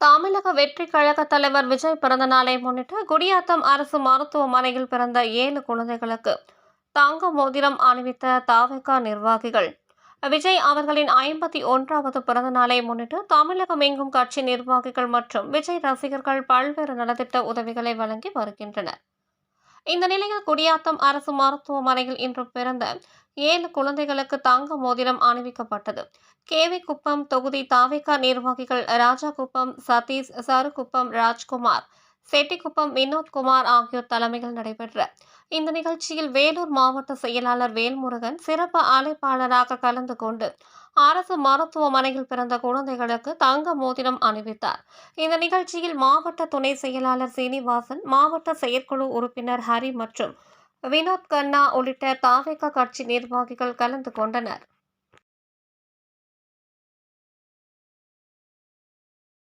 தமிழக வெற்றி கழக தலைவர் விஜய் பிறந்த நாளை முன்னிட்டு குடியாத்தம் அரசு மருத்துவமனையில் பிறந்த ஏழு குழந்தைகளுக்கு தங்க மோதிரம் அணிவித்த தாவக நிர்வாகிகள். விஜய் அவர்களின் ஐம்பத்தி ஒன்றாவது பிறந்த நாளை முன்னிட்டு தமிழகம் எங்கும் கட்சி நிர்வாகிகள் மற்றும் விஜய் ரசிகர்கள் பல்வேறு நலத்திட்ட உதவிகளை வழங்கி வருகின்றனர். இந்த நிலையில் குடியாத்தம் அரசு மருத்துவமனையில் இன்று பிறந்த ஏழு குழந்தைகளுக்கு தங்க மோதிரம் அணிவிக்கப்பட்டது. கேவி குப்பம் தொகுதி தாவிகா நிர்வாகிகள் ராஜாகுப்பம் சதீஷ் சருகுப்பம் ராஜ்குமார் செட்டிக்குப்பம் வினோத்குமார் ஆகியோர் தலைமையில் நடைபெற்ற இந்த நிகழ்ச்சியில் வேலூர் மாவட்ட செயலாளர் வேல்முருகன் சிறப்பு அழைப்பாளராக கலந்து கொண்டு அரசு மருத்துவமனையில் பிறந்த குழந்தைகளுக்கு தங்க மோதிரம் அணிவித்தார். இந்த நிகழ்ச்சியில் மாவட்ட துணை செயலாளர் சீனிவாசன் மாவட்ட செயற்குழு உறுப்பினர் ஹரி மற்றும் வினோத் கண்ணா உள்ளிட்ட தாவேக கட்சி நிர்வாகிகள் கலந்து கொண்டனர்.